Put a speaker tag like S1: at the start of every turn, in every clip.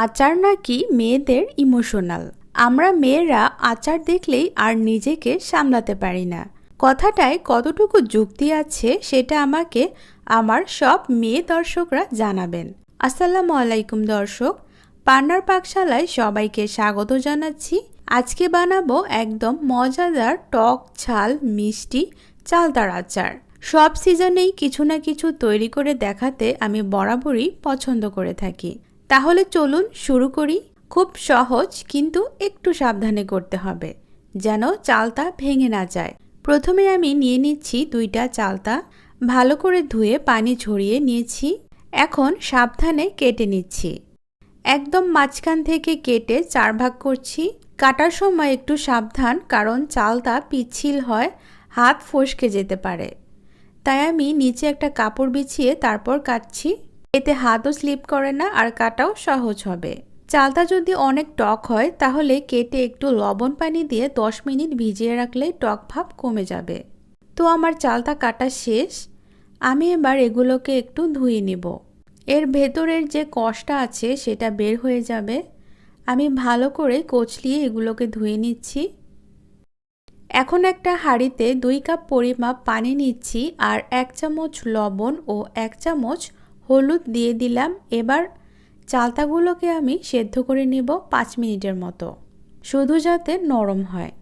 S1: আচার নাকি মেয়েদের ইমোশনাল আমরা মেয়েরা আচার দেখলেই আর নিজেকে সামলাতে পারি না। কথাটায় কতটুকু যুক্তি আছে সেটা আমাকে আমার সব মেয়ে দর্শকরা জানাবেন। আসসালামু আলাইকুম দর্শক, পান্নার পাকশালায় সবাইকে স্বাগত জানাচ্ছি। আজকে বানাবো একদম মজাদার টক ঝাল মিষ্টি চালতার আচার। সব সিজনেই কিছু না কিছু তৈরি করে দেখাতে আমি বরাবরই পছন্দ করে থাকি। তাহলে চলুন শুরু করি। খুব সহজ, কিন্তু একটু সাবধানে করতে হবে, যেন চালতা ভেঙে না যায়। প্রথমে আমি নিয়ে নিচ্ছি দুইটা চালতা। ভালো করে ধুয়ে পানি ঝরিয়ে নিয়েছি। এখন সাবধানে কেটে নিচ্ছি। একদম মাঝখান থেকে কেটে চার ভাগ করছি। কাটার সময় একটু সাবধান, কারণ চালতা পিচ্ছিল হয়, হাত ফসকে যেতে পারে। তাই আমি নিচে একটা কাপড় বিছিয়ে তারপর কাটছি। এতে হাতও স্লিপ করে না আর কাটাও সহজ হবে। চালটা যদি অনেক টক হয়, তাহলে কেটে একটু লবণ পানি দিয়ে 10 মিনিট ভিজিয়ে রাখলে টক ভাব কমে যাবে। তো আমার চালটা কাটা শেষ। আমি এবার এগুলোকে একটু ধুয়ে নিব। এর ভেতরের যে কষটা আছে, সেটা বের হয়ে যাবে। আমি ভালো করে কচলিয়ে এগুলোকে ধুয়ে নিচ্ছি। এখন একটা হাঁড়িতে দুই কাপ পরিমাপ পানি নিচ্ছি আর এক চামচ লবণ ও এক চামচ হলুদ দিয়ে দিলাম। এবার চালতাগুলোকে আমি সেদ্ধ করে নিব পাঁচ মিনিটের মতো, শুধু যাতে নরম হয়।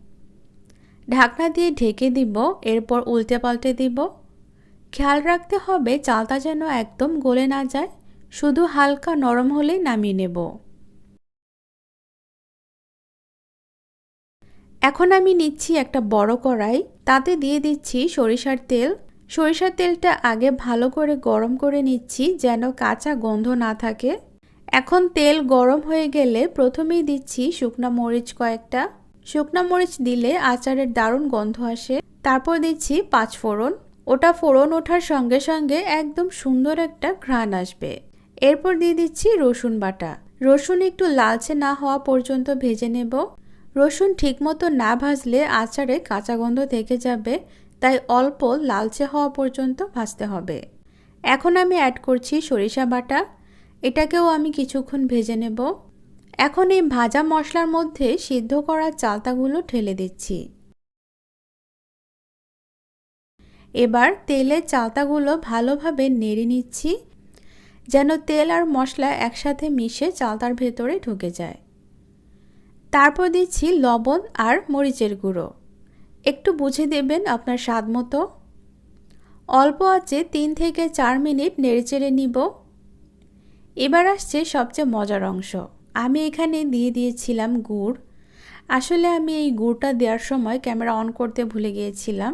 S1: ঢাকনা দিয়ে ঢেকে দিব, এরপর উল্টে পাল্টে দিব। খেয়াল রাখতে হবে চালতা যেন একদম গলে না যায়, শুধু হালকা নরম হলেই নামিয়ে নেব। এখন আমি নিচ্ছি একটা বড় কড়াই, তাতে দিয়ে দিচ্ছি সরিষার তেল সরিষার তেলটা আগে ভালো করে গরম করে নিচ্ছি যেন কাঁচা গন্ধ না থাকে। এখন তেল গরম হয়ে গেলে প্রথমেই দিচ্ছি শুকনা মরিচ কয়েকটা। শুকনা মরিচ দিলে আচারের দারুণ গন্ধ আসে। তারপর দিচ্ছি পাঁচ ফোড়ন। ওটা ফোড়ন ওঠার সঙ্গে সঙ্গে একদম সুন্দর একটা ঘ্রাণ আসবে। এরপর দিয়ে দিচ্ছি রসুন বাটা। রসুন একটু লালচে না হওয়া পর্যন্ত ভেজে নেব। রসুন ঠিকমতো না ভাজলে আচারে কাঁচা গন্ধ থেকে যাবে। তাই অল্প লালচে হওয়া পর্যন্ত ভাজতে হবে। এখন আমি অ্যাড করছি সরিষা বাটা। এটাকেও আমি কিছুক্ষণ ভেজে নেব। এখন এই ভাজা মশলার মধ্যে সিদ্ধ করা চালতাগুলো ঢেলে দিচ্ছি। এবার তেলের চালতাগুলো ভালোভাবে নেড়ে নিচ্ছি, যেন তেল আর মশলা একসাথে মিশে চালতার ভেতরে ঢুকে যায়। তারপর দিচ্ছি লবণ আর মরিচের গুঁড়ো। একটু বুঝে দেবেন আপনার স্বাদ মতো। অল্প আছে তিন থেকে চার মিনিট নেড়েচেড়ে নিব। এবার আসছে সবচেয়ে মজার অংশ। আমি এখানে দিয়ে দিয়েছিলাম গুড়। আসলে আমি এই গুড়টা দেওয়ার সময় ক্যামেরা অন করতে ভুলে গিয়েছিলাম,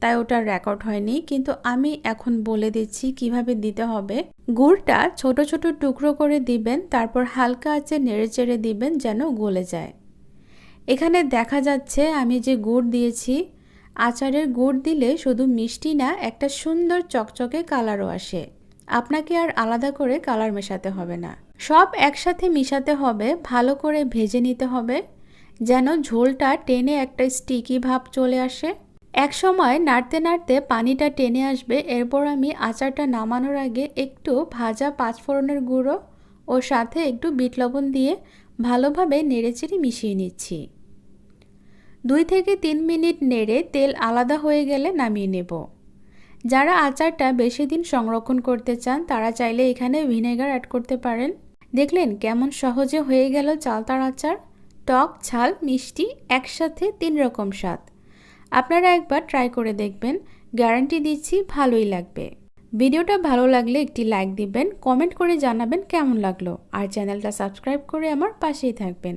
S1: তাই ওটা রেকর্ড হয়নি, কিন্তু আমি এখন বলে দিচ্ছি কীভাবে দিতে হবে। গুড়টা ছোট ছোট টুকরো করে দিবেন, তারপর হালকা আছে নেড়ে চেড়ে দিবেন যেন গলে যায়। এখানে দেখা যাচ্ছে আমি যে গুড় দিয়েছি, আচারের গুড় দিলে শুধু মিষ্টি না, একটা সুন্দর চকচকে কালারও আসে। আপনাকে আর আলাদা করে কালার মেশাতে হবে না। সব একসাথে মিশাতে হবে, ভালো করে ভেজে নিতে হবে, যেন ঝোলটা টেনে একটা স্টিকি ভাব চলে আসে। এক সময় নাড়তে নাড়তে পানিটা টেনে আসবে, এরপর আমি আচারটা নামানোর আগে একটু ভাজা পাঁচফোড়নের গুঁড়ো ও সাথে একটু বিট লবণ দিয়ে ভালোভাবে নেড়েচেড়ে মিশিয়ে নিচ্ছি। দুই থেকে তিন মিনিট নেড়ে তেল আলাদা হয়ে গেলে নামিয়ে নেব। যারা আচারটা বেশি দিন সংরক্ষণ করতে চান, তারা চাইলে এখানে ভিনেগার অ্যাড করতে পারেন। দেখলেন কেমন সহজে হয়ে গেল চালতার আচার। টক, ঝাল, মিষ্টি একসাথে তিন রকম স্বাদ। আপনারা একবার ট্রাই করে দেখবেন। গ্যারান্টি দিচ্ছি, ভালোই লাগবে। ভিডিওটা ভালো লাগলে একটি লাইক দিবেন, কমেন্ট করে জানাবেন কেমন লাগল। আর চ্যানেলটা সাবস্ক্রাইব করে আমার পাশেই থাকবেন।